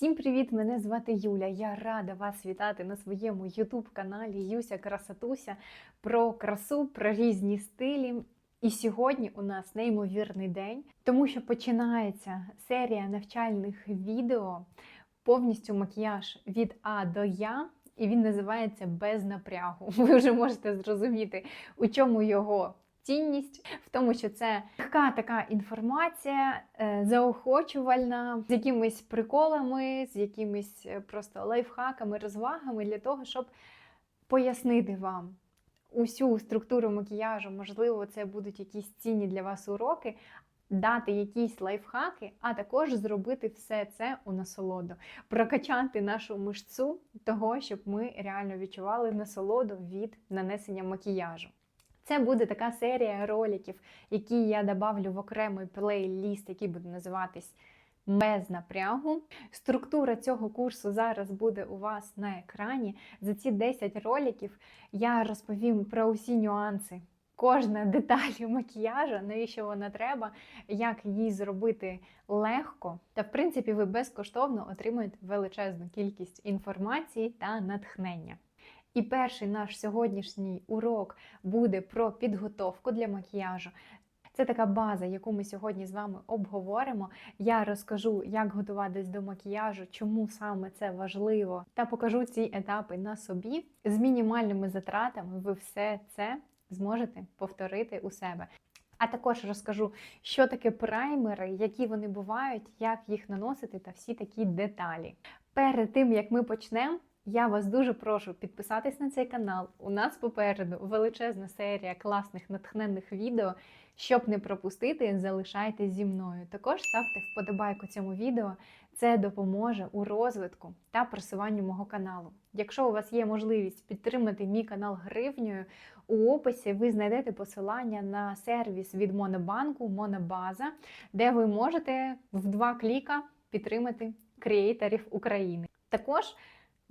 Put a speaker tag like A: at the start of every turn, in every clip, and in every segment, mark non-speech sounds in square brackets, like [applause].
A: Всім привіт! Мене звати Юля. Я рада вас вітати на своєму YouTube-каналі Юся Красатуся про красу, про різні стилі. І сьогодні у нас неймовірний день, тому що починається серія навчальних відео, повністю макіяж від А до Я, і він називається Без напрягу. [laughs] Ви вже можете зрозуміти, у чому його цінність в тому, що це легка така інформація, е, заохочувальна, з якимись приколами, з якимись е, просто лайфхаками, розвагами для того, щоб пояснити вам усю структуру макіяжу. Можливо, це будуть якісь цінні для вас уроки. Дати якісь лайфхаки, а також зробити все це у насолоду, прокачати нашу мишцю того, щоб ми реально відчували насолоду від нанесення макіяжу. Це буде така серія роликів, які я добавлю в окремий плейліст, який буде називатись без напрягу. Структура цього курсу зараз буде у вас на екрані. За ці 10 роликів я розповім про усі нюанси. Кожна деталь макіяжу, навіщо вона треба, як її зробити легко. Та, в принципі, ви безкоштовно отримуєте величезну кількість інформації та натхнення. І перший наш сьогоднішній урок буде про підготовку для макіяжу. Це така база, яку ми сьогодні з вами обговоримо. Я розкажу, як готуватись до макіяжу, чому саме це важливо, та покажу ці етапи на собі. З мінімальними затратами ви все це зможете повторити у себе. А також розкажу, що таке праймери, які вони бувають, як їх наносити та всі такі деталі. Перед тим як ми почнемо. Я вас дуже прошу підписатись на цей канал. У нас попереду величезна серія класних натхненних відео. Щоб не пропустити, залишайтесь зі мною. Також ставте вподобайку цьому відео. Це допоможе у розвитку та просуванню мого каналу. Якщо у вас є можливість підтримати мій канал гривнею, у описі ви знайдете посилання на сервіс від Монобанку Монобаза, де ви можете в два кліка підтримати креаторів України. Також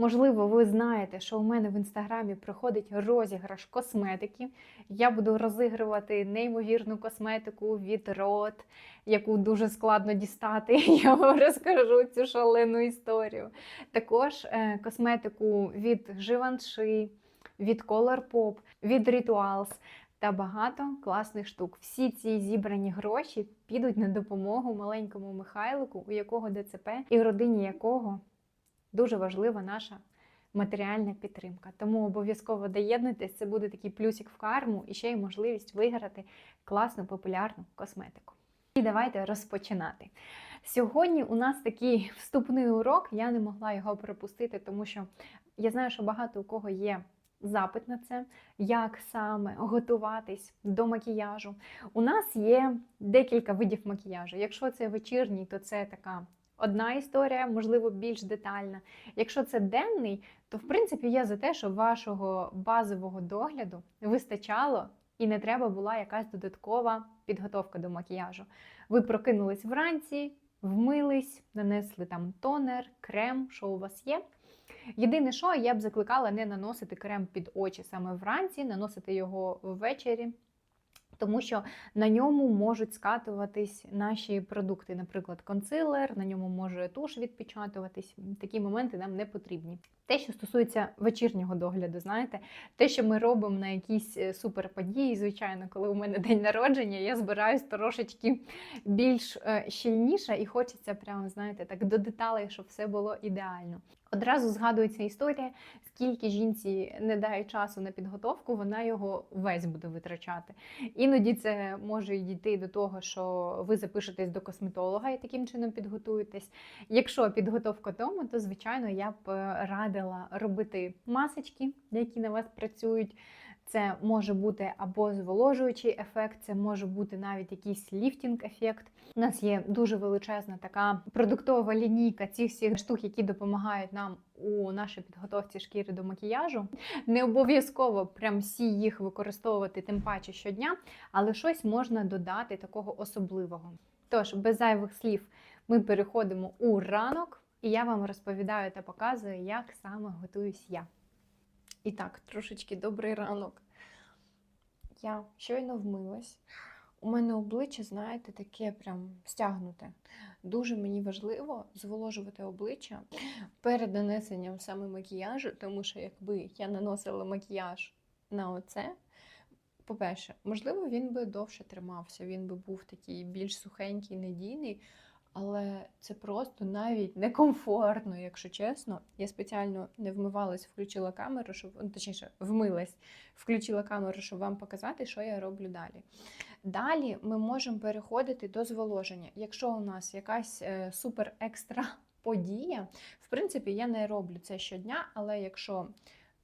A: Можливо, ви знаєте, що у мене в інстаграмі проходить розіграш косметики. Я буду розігрувати неймовірну косметику від рот, яку дуже складно дістати. [laughs] Я вам розкажу цю шалену історію. Також е, косметику від Givenchy, від Colourpop, від Rituals та багато класних штук. Всі ці зібрані гроші підуть на допомогу маленькому Михайлику, у якого ДЦП і родині якого дуже важлива наша матеріальна підтримка. Тому обов'язково доєднуйтесь, це буде такий плюсик в карму і ще й можливість виграти класну популярну косметику. І давайте розпочинати. Сьогодні у нас такий вступний урок, я не могла його пропустити, тому що я знаю, що багато у кого є. Запит на це, як саме готуватись до макіяжу. У нас є декілька видів макіяжу. Якщо це вечірній, то це така одна історія, можливо, більш детальна. Якщо це денний, то в принципі я за те, щоб вашого базового догляду вистачало і не треба була якась додаткова підготовка до макіяжу. Ви прокинулись вранці, вмились, нанесли там тонер, крем, що у вас є. Єдине, що я б закликала не наносити крем під очі саме вранці, наносити його ввечері тому що на ньому можуть скатуватись наші продукти, наприклад, консилер, на ньому може туш відпечатуватись. Такі моменти нам не потрібні. Те, що стосується вечірнього догляду, знаєте, те, що ми робимо на якісь е, суперподії, звичайно, коли у мене день народження, я збираюсь трошечки більш е, щільніше і хочеться прямо, знаєте, так до деталей, щоб все було ідеально. Одразу згадується історія, скільки жінці не дає часу на підготовку, вона його весь буде витрачати. Іноді це може дійти до того, що ви запишетесь до косметолога і таким чином підготуєтесь. Якщо підготовка тому, то звичайно я б е, радила робити масочки, які на вас працюють. Це може бути або зволожуючий ефект, це може бути навіть якийсь ліфтінг-ефект. У нас є дуже величезна така продуктова лінійка цих всіх штук, які допомагають нам у нашій підготовці шкіри до макіяжу. Не обов'язково прям всі їх використовувати тим паче щодня, але щось можна додати такого особливого. Тож, без зайвих слів, ми переходимо у ранок, і я вам розповідаю та показую, як саме готуюсь я. І так, трошечки добрий ранок. Я щойно вмилась. У мене обличчя, знаєте, таке прям стягнуте. дуже мені важливо зволожувати обличчя перед нанесенням саме макіяжу, тому що якби я наносила макіяж на оце, по-перше, можливо, він би довше тримався, він би був такий більш сухенький, надійний. Але це просто навіть некомфортно, якщо чесно. Я спеціально не вмивалась, включила камеру, щоб ну, точніше, вмилась, включила камеру, щоб вам показати, що я роблю далі. Далі ми можемо переходити до зволоження. Якщо у нас якась е, супер екстра [laughs] подія, в принципі, я не роблю це щодня, але якщо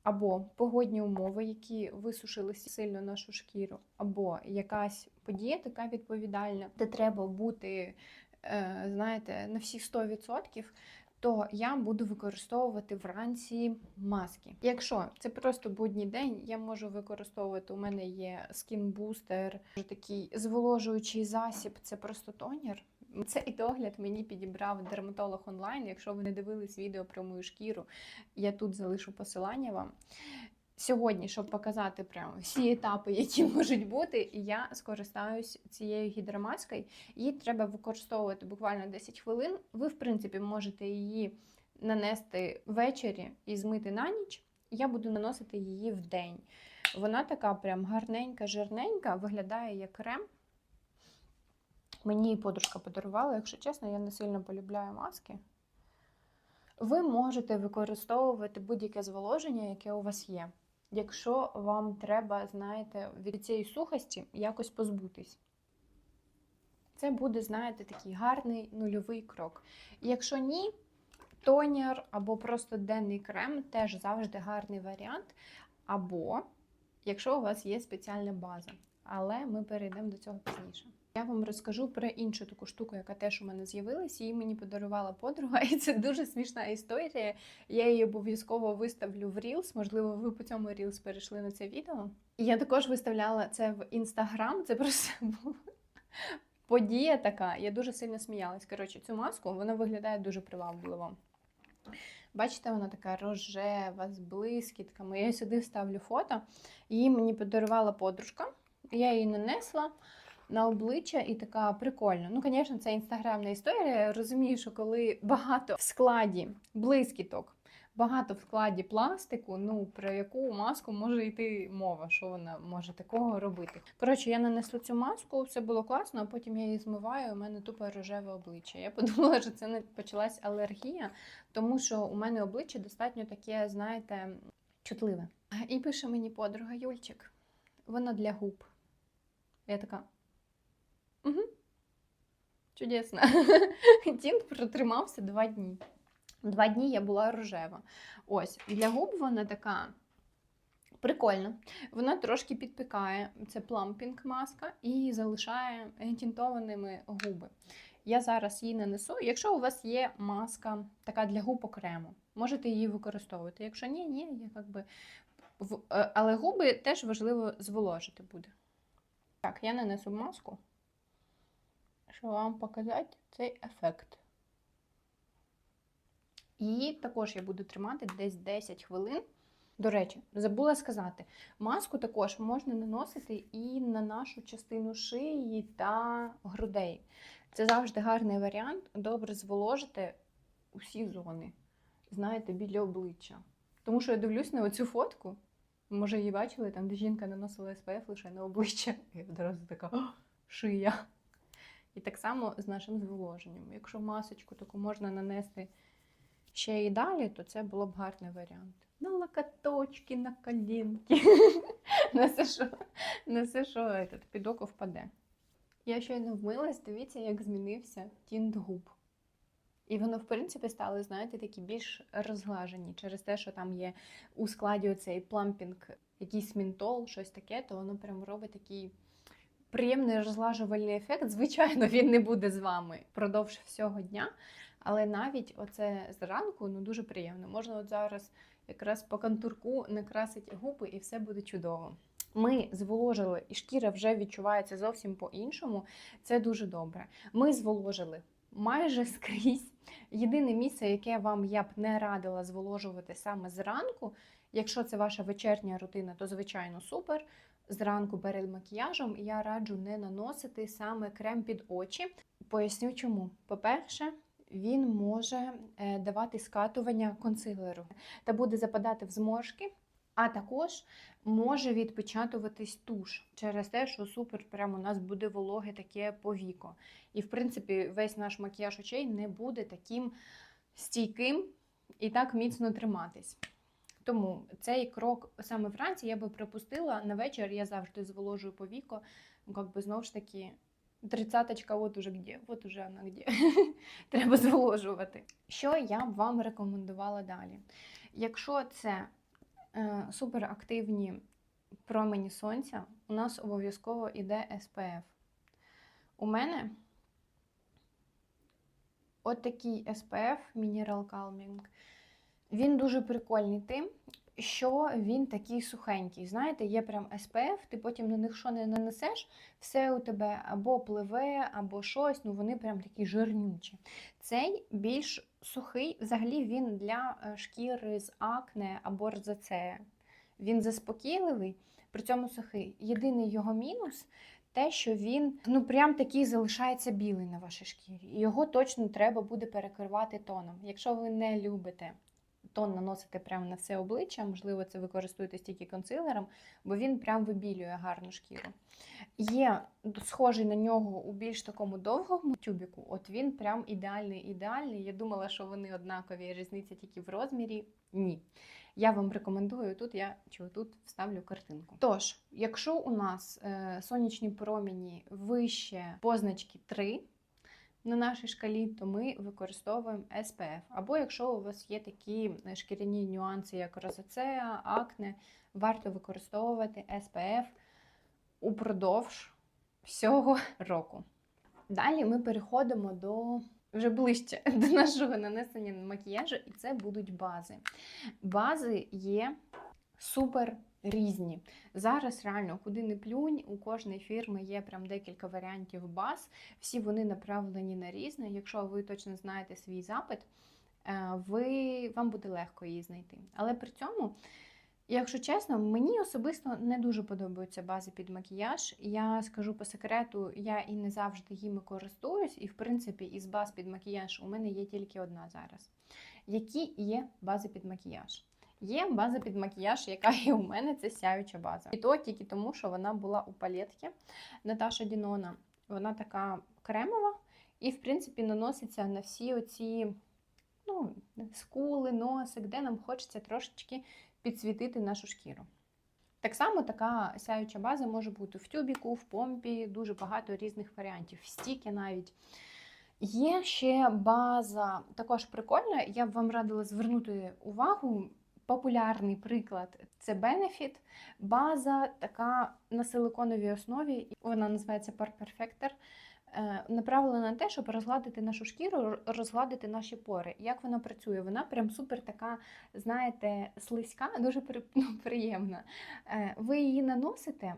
A: або погодні умови, які висушили сильно нашу шкіру, або якась подія така відповідальна, де треба бути, знаєте, на всі 100%, то я буду використовувати вранці маски. Якщо це просто будній день, я можу використовувати. У мене є скін бустер, такий зволожуючий засіб, це просто тонер. Цей догляд мені підібрав дерматолог онлайн. Якщо ви не дивились відео про мою шкіру, я тут залишу посилання вам. Сьогодні, щоб показати прямо всі етапи, які [laughs] можуть бути, я скористаюсь цією гідромаскою. Її треба використовувати буквально 10 хвилин. Ви, в принципі, можете її нанести ввечері і змити на ніч. Я буду наносити її в день. Вона така прям гарненька, жирненька, виглядає як крем. Мені подружка подарувала, якщо чесно, я не сильно полюбляю маски. Ви можете використовувати будь-яке зволоження, яке у вас є. Якщо вам треба, знаєте, від цієї сухості якось позбутись. Це буде, знаєте, такий гарний нульовий крок. Якщо ні, тонер або просто денний крем теж завжди гарний варіант. Або, якщо у вас є спеціальна база. Але ми перейдемо до цього пізніше. Я вам розкажу про іншу таку штуку, яка теж у мене з'явилася. Її мені подарувала подруга, [laughs] і це дуже смішна історія. Я її обов'язково виставлю в Reels. Можливо, ви по цьому Reels перейшли на це відео. І я також виставляла це в Інстаграм. Це просто [laughs] була подія така. Я дуже сильно сміялась. Коротше, цю маску вона виглядає дуже привабливо. Бачите, вона така рожева, з блискітками. Я сюди вставлю фото. Її мені подарувала подружка. Я її нанесла на обличчя і така прикольна. Ну, звісно, це інстаграмна історія. Я розумію, що коли багато в складі блискіток, багато в складі пластику, ну про яку маску може йти мова, що вона може такого робити. Коротше, я нанесла цю маску, все було класно, а потім я її змиваю. У мене тупо рожеве обличчя. Я подумала, що це не почалась алергія, тому що у мене обличчя достатньо таке, знаєте, чутливе. І пише мені подруга Юльчик, вона для губ. Я така. Угу. Чудесно. [laughs] Тінт протримався два дні. Два дні я була рожева. Ось, для губ вона така прикольна. Вона трошки підпікає. Це плампінг маска і залишає тінтованими губи. Я зараз її нанесу. Якщо у вас є маска така для губ окремо, можете її використовувати. Якщо ні, ні, я як би. в- е, Але губи теж важливо зволожити буде. Так, я нанесу маску щоб вам показати цей ефект. Її також я буду тримати десь 10 хвилин. До речі, забула сказати, маску також можна наносити і на нашу частину шиї та грудей. Це завжди гарний варіант, добре зволожити усі зони, знаєте, біля обличчя. Тому що я дивлюсь на оцю фотку, може, її бачили, там, де жінка наносила СПФ лише на обличчя. І одразу така «О, шия. І так само з нашим зволоженням. Якщо масочку таку можна нанести ще і далі, то це було б гарний варіант. На локоточки, на колінки. [laughs] На все, що, на все, що під око впаде. Я щойно вмилась, дивіться, як змінився тінт губ. І воно, в принципі, стали, знаєте, такі більш розглажені через те, що там є у складі оцей плампінг, якийсь мінтол, щось таке, то воно прям робить такий приємний розлажувальний ефект. Звичайно, він не буде з вами впродовж всього дня. Але навіть оце зранку ну дуже приємно. Можна от зараз якраз по контурку накрасити губи, і все буде чудово. Ми зволожили, і шкіра вже відчувається зовсім по-іншому. Це дуже добре. Ми зволожили майже [laughs] скрізь. Єдине місце, яке вам я б не радила зволожувати саме зранку. Якщо це ваша вечірня рутина, то звичайно супер. зранку перед макіяжем я раджу не наносити саме крем під очі. Поясню чому. По-перше, він може е, давати скатування консилеру та буде западати в зморшки, а також може відпечатуватись туш через те, що супер прямо у нас буде вологе таке повіко. І, в принципі, весь наш макіяж очей не буде таким стійким і так міцно триматись. Тому цей крок саме вранці я би припустила. На вечір я завжди зволожую повіко. Ну, как би знову ж таки, тридцяточка, от уже где, от уже вона где. [laughs] Треба зволожувати. Що я б вам рекомендувала далі? Якщо це суперактивні промені сонця, у нас обов'язково йде SPF. У мене от такий SPF Mineral Calming. Він дуже прикольний тим, що він такий сухенький. Знаєте, є прям SPF, ти потім на них що не нанесеш, все у тебе або пливе, або щось, ну вони прям такі жирнючі. Цей більш сухий, взагалі він для е, шкіри з акне або розацея. Він заспокійливий, при цьому сухий. Єдиний його мінус те, що він ну прям такий залишається білий на вашій шкірі. Його точно треба буде перекривати тоном. Якщо ви не любите тон наносити прямо на все обличчя, можливо, це ви користуєтесь тільки консилером, бо він прям вибілює гарну шкіру. Є схожий на нього у більш такому довгому тюбіку, от він прям ідеальний, ідеальний. Я думала, що вони однакові, різниця тільки в розмірі. Ні. Я вам рекомендую тут я чи тут вставлю картинку. Тож, якщо у нас е, сонячні промені вище позначки 3, на нашій шкалі, то ми використовуємо SPF. Або якщо у вас є такі е, шкіряні нюанси, як розацея, акне, варто використовувати SPF упродовж всього [laughs] року. Далі ми переходимо до вже ближче [laughs] до нашого нанесення макіяжу, і це будуть бази. Бази є супер різні. Зараз реально, куди не плюнь, у кожної фірми є прям декілька варіантів баз. Всі вони направлені на різне. Якщо ви точно знаєте свій запит, е, ви, вам буде легко її знайти. Але при цьому. Якщо чесно, мені особисто не дуже подобаються бази під макіяж. Я скажу по секрету, я і не завжди їми користуюсь, і в принципі із баз під макіяж у мене є тільки одна зараз. Які є бази під макіяж? Є база під макіяж, яка є у мене, це сяюча база. І то тільки тому, що вона була у палетки Наташа Дінона. Вона така кремова і, в принципі, наноситься на всі оці ну, скули, носик, де нам хочеться трошечки підсвітити нашу шкіру. Так само така сяюча база може бути в тюбіку, в помпі, дуже багато різних варіантів, в стіки навіть. Є ще база, також прикольна, я б вам радила звернути увагу. Популярний приклад це Benefit. База така на силиконовій основі, вона називається Perfector. Е, направлена на те, щоб розгладити нашу шкіру, розгладити наші пори. Як вона працює? Вона прям супер така, знаєте, слизька, дуже [laughs] ну, приємна. Е, ви її наносите,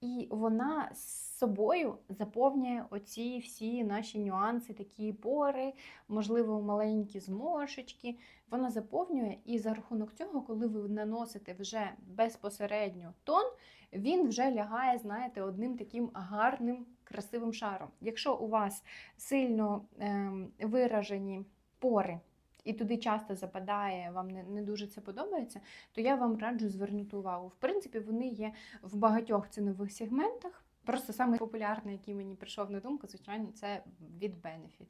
A: і вона з собою заповнює оці всі наші нюанси, такі пори, можливо, маленькі зморшечки. Вона заповнює, і за рахунок цього, коли ви наносите вже безпосередньо тон, він вже лягає, знаєте, одним таким гарним, красивим шаром. Якщо у вас сильно ем, виражені пори, і туди часто западає, вам не, не дуже це подобається, то я вам раджу звернути увагу. В принципі, вони є в багатьох цінових сегментах. Просто саме популярний, який мені прийшов на думку, звичайно, це від Benefit.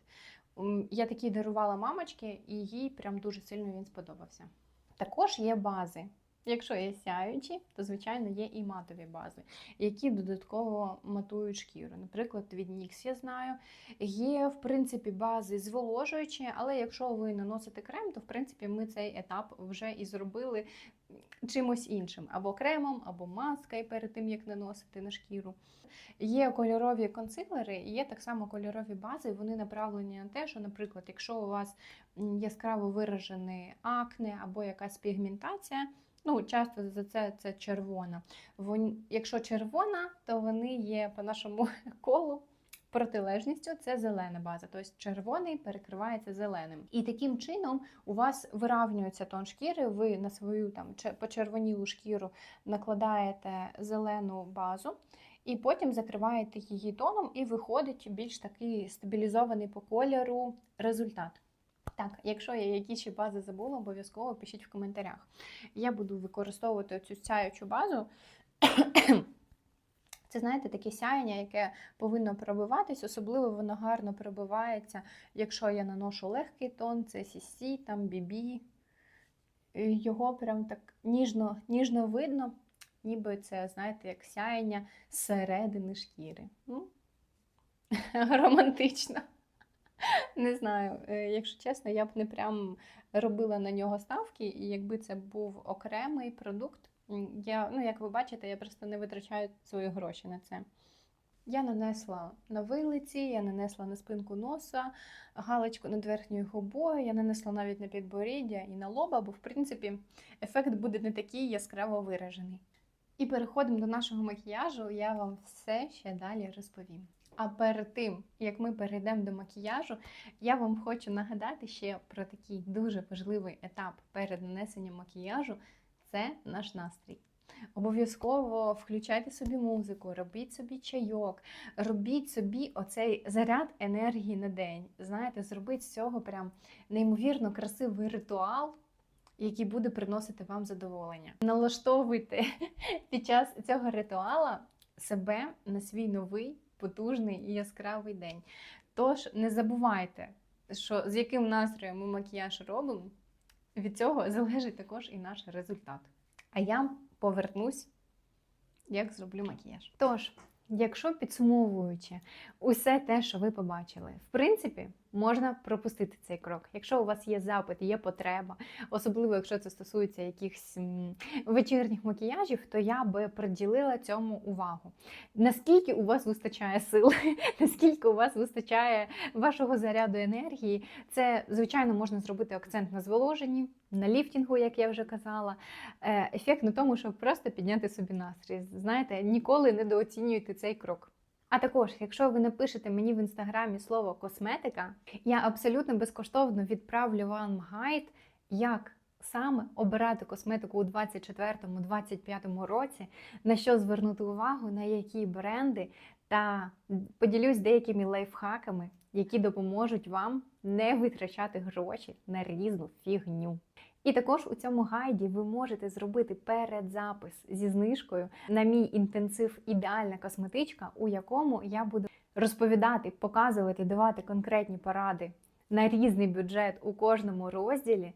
A: Я такий дарувала мамочки, і їй прям дуже сильно він сподобався. Також є бази. Якщо є сяючі, то звичайно є і матові бази, які додатково матують шкіру. Наприклад, від NYX я знаю. Є, в принципі, бази зволожуючі, але якщо ви наносите крем, то в принципі ми цей етап вже і зробили чимось іншим, або кремом, або маскою перед тим, як наносити на шкіру. Є кольорові консилери, і є так само кольорові бази, вони направлені на те, що, наприклад, якщо у вас яскраво виражене акне або якась пігментація. Ну, часто за це це червона. Вон, якщо червона, то вони є по нашому [laughs] колу протилежністю це зелена база, тобто червоний перекривається зеленим. І таким чином у вас виравнюється тон шкіри, ви на свою там почервонілу шкіру накладаєте зелену базу. І потім закриваєте її тоном, і виходить більш такий стабілізований по кольору результат. Так, якщо я якісь бази забула, обов'язково пишіть в коментарях. Я буду використовувати цю сяючу базу. [clears throat] Це, знаєте, таке сяєння, яке повинно пробиватись, особливо воно гарно пробивається, якщо я наношу легкий тон, це CC, там BB. Його прям так ніжно, ніжно видно, ніби це, знаєте, як сяєння зсередини шкіри. Ну, [laughs] романтично. Не знаю, е, якщо чесно, я б не прям робила на нього ставки, і якби це був окремий продукт, я, ну, як ви бачите, я просто не витрачаю свої гроші на це. Я нанесла на вилиці, я нанесла на спинку носа, галочку над верхньою губою, я нанесла навіть на підборіддя і на лоба, бо в принципі ефект буде не такий яскраво виражений. І переходимо до нашого макіяжу, я вам все ще далі розповім. А перед тим, як ми перейдемо до макіяжу, я вам хочу нагадати ще про такий дуже важливий етап перед нанесенням макіяжу це наш настрій. Обов'язково включайте собі музику, робіть собі чайок, робіть собі оцей заряд енергії на день. Знаєте, зробіть з цього прям неймовірно красивий ритуал, який буде приносити вам задоволення. Налаштовуйте [laughs] під час цього ритуала себе на свій новий, потужний і яскравий день. Тож не забувайте, що з яким настроєм ми макіяж робимо, від цього [laughs] залежить також і наш результат. А я повернусь, як зроблю макіяж. Тож, якщо підсумовуючи усе те, що ви побачили, в принципі, можна пропустити цей крок. Якщо у вас є запит, є потреба, особливо якщо це стосується якихось вечірніх макіяжів, то я би приділила цьому увагу. Наскільки у вас вистачає сил, [laughs] наскільки у вас вистачає вашого заряду енергії, це, звичайно, можна зробити акцент на зволоженні, на ліфтінгу, як я вже казала. Е, Ефект на тому, щоб просто підняти собі настрій. Знаєте, ніколи недооцінюйте цей крок. А також, якщо ви напишете мені в інстаграмі слово косметика, я абсолютно безкоштовно відправлю вам гайд, як саме обирати косметику у 2024-2025 році, на що звернути увагу, на які бренди, та поділюсь деякими лайфхаками, які допоможуть вам не витрачати гроші на різну фігню. І також у цьому гайді ви можете зробити передзапис зі знижкою на мій інтенсив Ідеальна косметичка, у якому я буду розповідати, показувати, давати конкретні поради на різний бюджет у кожному розділі,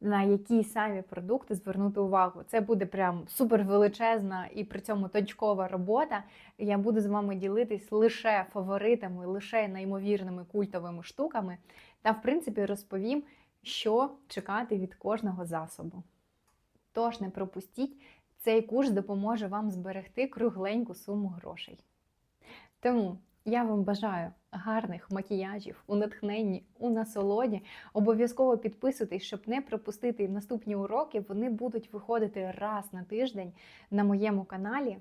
A: на які самі продукти звернути увагу. Це буде прям супер величезна і при цьому точкова робота. Я буду з вами ділитись лише фаворитами, лише неймовірними культовими штуками, та в принципі розповім що чекати від кожного засобу. Тож не пропустіть, цей курс допоможе вам зберегти кругленьку суму грошей. Тому я вам бажаю гарних макіяжів у натхненні, у насолоді. Обов'язково підписуйтесь, щоб не пропустити наступні уроки. Вони будуть виходити раз на тиждень на моєму каналі.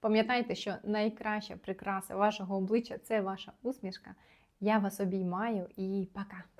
A: Пам'ятайте, що найкраща прикраса вашого обличчя це ваша усмішка. Я вас обіймаю і пока!